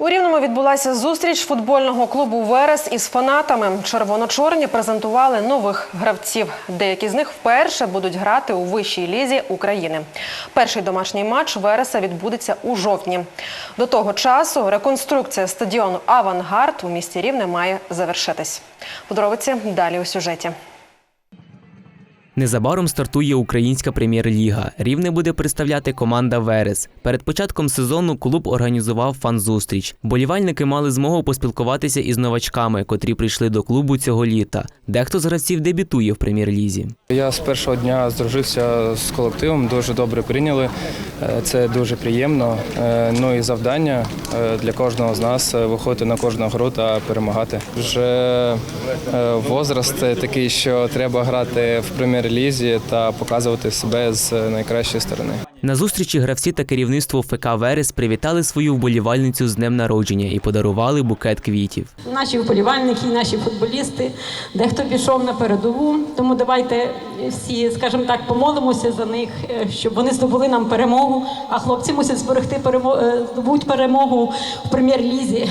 У Рівному відбулася зустріч футбольного клубу Верес із фанатами. Червоно-чорні презентували нових гравців. Деякі з них вперше будуть грати у вищій лізі України. Перший домашній матч Вереса відбудеться у жовтні. До того часу реконструкція стадіону Авангард у місті Рівне має завершитись. Подробиці далі у сюжеті. Незабаром стартує українська прем'єр-ліга. Рівне буде представляти команда Верес. Перед початком сезону клуб організував фан-зустріч. Болівальники мали змогу поспілкуватися із новачками, котрі прийшли до клубу цього літа. Дехто з гравців дебютує в прем'єр-лізі. Я з першого дня здружився з колективом, дуже добре прийняли. Е, Це дуже приємно. Е, Ну і завдання е, для кожного з нас виходити на кожну гру та перемагати. Вже возраст такий, що треба грати в прем'єр-лізі та показувати себе з найкращої сторони. На зустрічі гравці та керівництво ФК Верес привітали свою вболівальницю з днем народження і подарували букет квітів. Наші вболівальники, наші футболісти, дехто пішов на передову. Тому давайте всі, скажімо так, помолимося за них, е, щоб вони здобули нам перемогу. А хлопці мусять зберегти перемо- е, здобуть перемогу в прем'єр-лізі.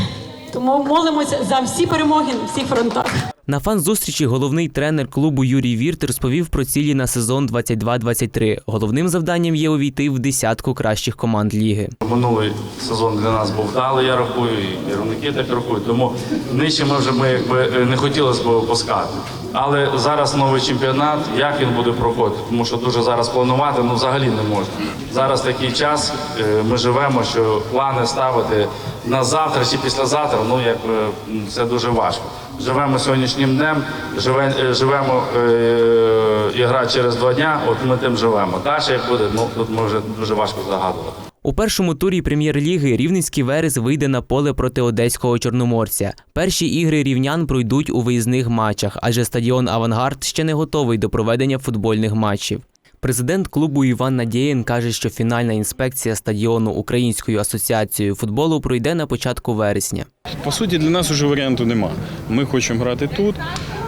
Тому молимося за всі перемоги на всіх фронтах. На фан-зустрічі головний тренер клубу Юрій Вірт розповів про цілі на сезон 22-23. Головним завданням є увійти в десятку кращих команд ліги. Минулий сезон для нас був вдалий, я рахую, і керівники так рахують. Тому нижче ми вже ми якби е, не хотілося б опускати. Але зараз новий чемпіонат, як він буде проходити, тому що дуже зараз планувати ну взагалі не можна. Зараз такий час, е, ми живемо, що плани ставити на завтра чи післязавтра, ну якби м, це дуже важко. Живемо сьогоднішнім днем, живе, е, живемо е, і гра через два дня, от ми тим живемо. Далі як буде, ну тут ми вже дуже важко загадувати. У першому турі прем'єр-ліги Рівненський Верес вийде на поле проти одеського чорноморця. Перші ігри рівнян пройдуть у виїзних матчах, адже стадіон Авангард ще не готовий до проведення футбольних матчів. Президент клубу Іван Надєєн каже, що фінальна інспекція стадіону Українською асоціацією футболу пройде на початку вересня. По суті, для нас уже варіанту нема. Ми хочемо грати тут,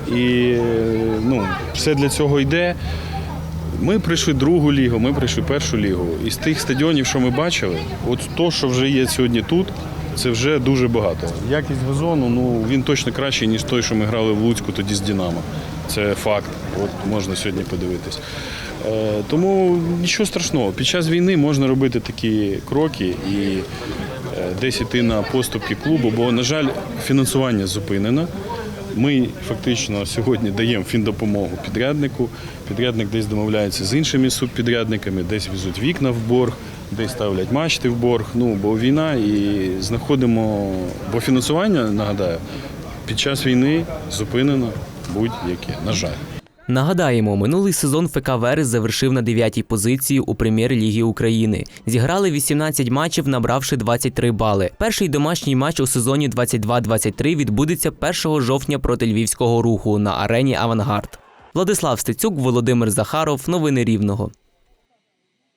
і ну, все для цього йде. Ми прийшли другу лігу, ми прийшли першу лігу. Із тих стадіонів, що ми бачили, от то, що вже є сьогодні тут, це вже дуже багато. Якість газону, ну він точно кращий, ніж той, що ми грали в Луцьку тоді з Динамо. Це факт. От можна сьогодні подивитись. Е, тому нічого страшного. Під час війни можна робити такі кроки і десь іти на поступки клубу, бо, на жаль, фінансування зупинено. Ми фактично сьогодні даємо фіндопомогу підряднику. Підрядник десь домовляється з іншими субпідрядниками, десь везуть вікна в борг, десь ставлять мачти в борг. Ну, бо війна і знаходимо, бо фінансування, нагадаю, під час війни зупинено будь-яке, на жаль. Нагадаємо, минулий сезон ФК Верес завершив на 9-й позиції у прем'єр-лігі України. Зіграли 18 матчів, набравши 23 бали. Перший домашній матч у сезоні 22-23 відбудеться 1 жовтня проти львівського руху на арені Авангард. Владислав Стецюк, Володимир Захаров. Новини Рівного.